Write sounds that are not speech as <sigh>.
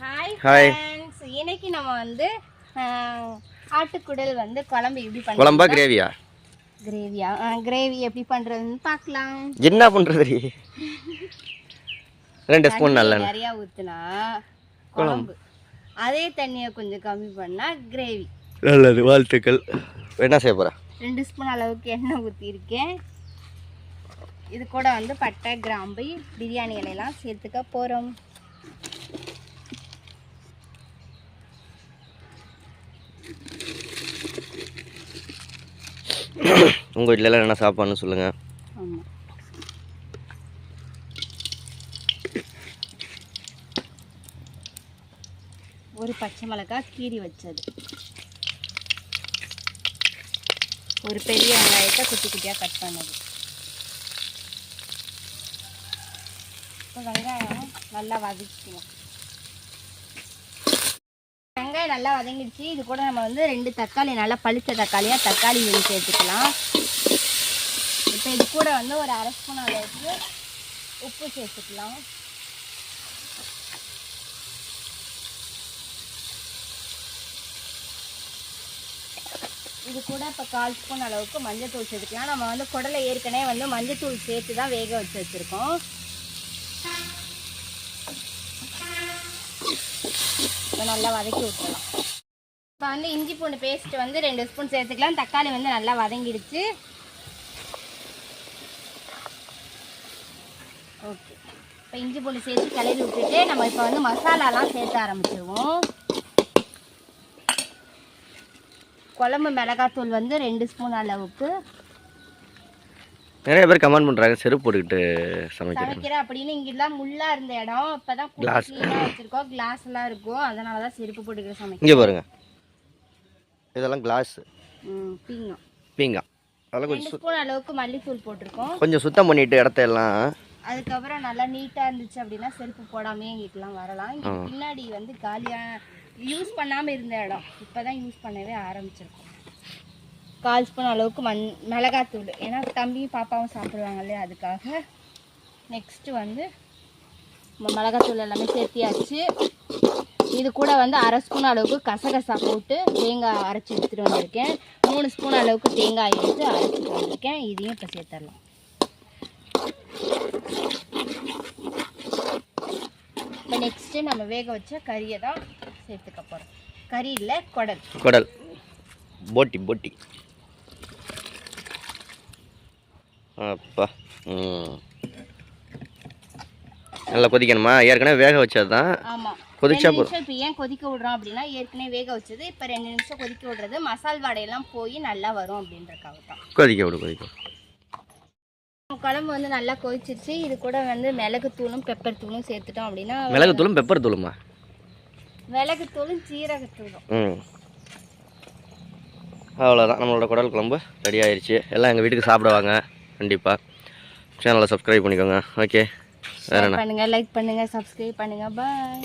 Hi Hi. Friends இன்னைக்கு நம்ம வந்து ஆஹ், ஆட்டுக்குடல் வந்து குழம்பு எப்படி குழம்பா பண்ணுறோம் கிரேவியா கிரேவியா கிரேவி எப்படி பண்ணுறதுன்னு பார்க்கலாம். என்ன பண்ணுறது ரெண்டு ஸ்பூன் நல்லெண்ணெய். நிறையா ஊற்றுனா குழம்பு. அதே தண்ணியை கொஞ்சம் கம்மி பண்ணால் கிரேவி நல்லது வாழ்த்துக்கள். என்ன செய்ய போகிறேன் ரெண்டு ஸ்பூன் அளவுக்கு எண்ணெய் ஊற்றிருக்கேன் இது கூட வந்து பட்டை கிராம்பு பிரியாணி இலையெல்லாம் சேர்த்துக்க போகிறோம் <clears throat> உங்கள் வீட்டிலலாம் என்ன சாப்பாடுன்னு சொல்லுங்கள் ஆமாம் ஒரு பச்சை மிளகா கீரி வச்சது. ஒரு பெரிய வெங்காயத்தை குட்டி குட்டியாக கட் பண்ணது. இப்போ வெங்காயம் நல்லா வதக்கிக்கலாம் வெங்காயம் நல்லா வதங்கிடுச்சு. இது கூட நம்ம வந்து ரெண்டு தக்காளி நல்லா பழுத்த தக்காளியாக தக்காளி மீன் சேர்த்துக்கலாம். இப்போ இது கூட வந்து ஒரு அரை ஸ்பூன் அளவுக்கு உப்பு சேர்த்துக்கலாம். இது கூட இப்போ கால் ஸ்பூன் அளவுக்கு மஞ்சத்தூள் சேர்த்துக்கலாம். நம்ம வந்து குடலை ஏற்கனவே வந்து மஞ்சத்தூள் சேர்த்து தான் வேக வச்சு வச்சுருக்கோம். இப்போ நல்லா வதக்கி விட்டுலாம் இப்போ வந்து இஞ்சி பூண்டு பேஸ்ட்டு வந்து ரெண்டு ஸ்பூன் சேர்த்துக்கலாம். தக்காளி வந்து நல்லா வதங்கிடுச்சு. ஓகே இப்போ இஞ்சி பூண்டு சேர்த்து கிளறி விட்டுட்டு நம்ம இப்போ வந்து மசாலாலாம் சேர்த்து ஆரம்பிச்சிருவோம். குழம்பு மிளகாத்தூள் வந்து ரெண்டு ஸ்பூன் அளவுக்கு. நிறைய பேர் கமெண்ட் பண்ணுறாங்க செருப்பு போட்டுக்கிட்டு சமைக்கிறேன் சமைக்கிறேன் அப்படின்னு இங்கெல்லாம் முள்ளா இருந்த இடம். இப்போதான் Glass. க்ளீனாக வச்சுருக்கோம். கிளாஸ் எல்லாம் இருக்கும். அதனால தான் செருப்பு போட்டுக்கிற சமைக்கிறோம். இங்கே பாருங்க. இதெல்லாம் கிளாஸ் ம் பீங்கம் பீங்கா அதெல்லாம் கொஞ்சம் ரெண்டு ஸ்பூன் அளவுக்கு மல்லித்தூள் போட்டிருக்கோம். கொஞ்சம் சுத்தம் பண்ணிட்டு இடத்த எல்லாம் அதுக்கப்புறம் நல்லா நீட்டாக இருந்துச்சு அப்படின்னா செருப்பு போடாமே எங்களுக்குலாம் வரலாம். இங்கே பின்னாடி வந்து காலியாக யூஸ் பண்ணாமல் இருந்த இடம். இப்போ தான் யூஸ் பண்ணவே ஆரம்பிச்சிருக்கோம். கால் ஸ்பூன் அளவுக்கு மண் மிளகாத்தூள். ஏன்னா தம்பியும் பாப்பாவும் சாப்பிடுவாங்க இல்லையா அதுக்காக. நெக்ஸ்ட்டு வந்து மிளகாத்தூள் எல்லாமே சேர்த்தியாச்சு. இது கூட வந்து அரை ஸ்பூன் அளவுக்கு கசகசா போட்டு தேங்காய் அரைச்சி எடுத்துகிட்டு வந்திருக்கேன். மூணு ஸ்பூன் அளவுக்கு தேங்காய் எடுத்து அரைச்சிட்டு வந்திருக்கேன். இதையும் இப்போ சேர்த்துடலாம் இப்போ நெக்ஸ்ட்டு நம்ம வேக வச்ச கறியை தான் சேர்த்துக்க போகிறோம் கறி இல்லை குடல். குடல். போட்டி போட்டி. அப்பா நல்லா கொதிக்கணுமா? ஏற்கனவே வேக வச்சது தான் கொதிச்சா போதும் இப்போ ஏன் கொதிக்க விடுறோம் அப்படின்னா ஏற்கனவே வேக வச்சது. இப்போ ரெண்டு நிமிஷம் கொதிக்க விடுறது. மசால் வாடையெல்லாம் போய் நல்லா வரும் அப்படின்றக்காக தான். கொதிக்க விடு கொதிக்க. குழம்பு வந்து நல்லா கொதிச்சிருச்சு. இது கூட வந்து மிளகு தூளும் பெப்பர் தூளும் சேர்த்துட்டோம் அப்படின்னா மிளகு தூளும் பெப்பர் தூளுமா? மிளகு தூளும் சீரகத்தூளும் ம். அவ்வளோதான் நம்மளோட குடல் குழம்பு ரெடி ஆயிருச்சு. எல்லாம் எங்கள் வீட்டுக்கு சாப்பிடுவாங்க. கண்டிப்பாக சேனலை சப்ஸ்கிரைப் பண்ணிக்கோங்க. ஓகே வேற என்ன? பண்ணுங்க லைக் பண்ணுங்க சப்ஸ்கிரைப் பண்ணுங்க. பாய்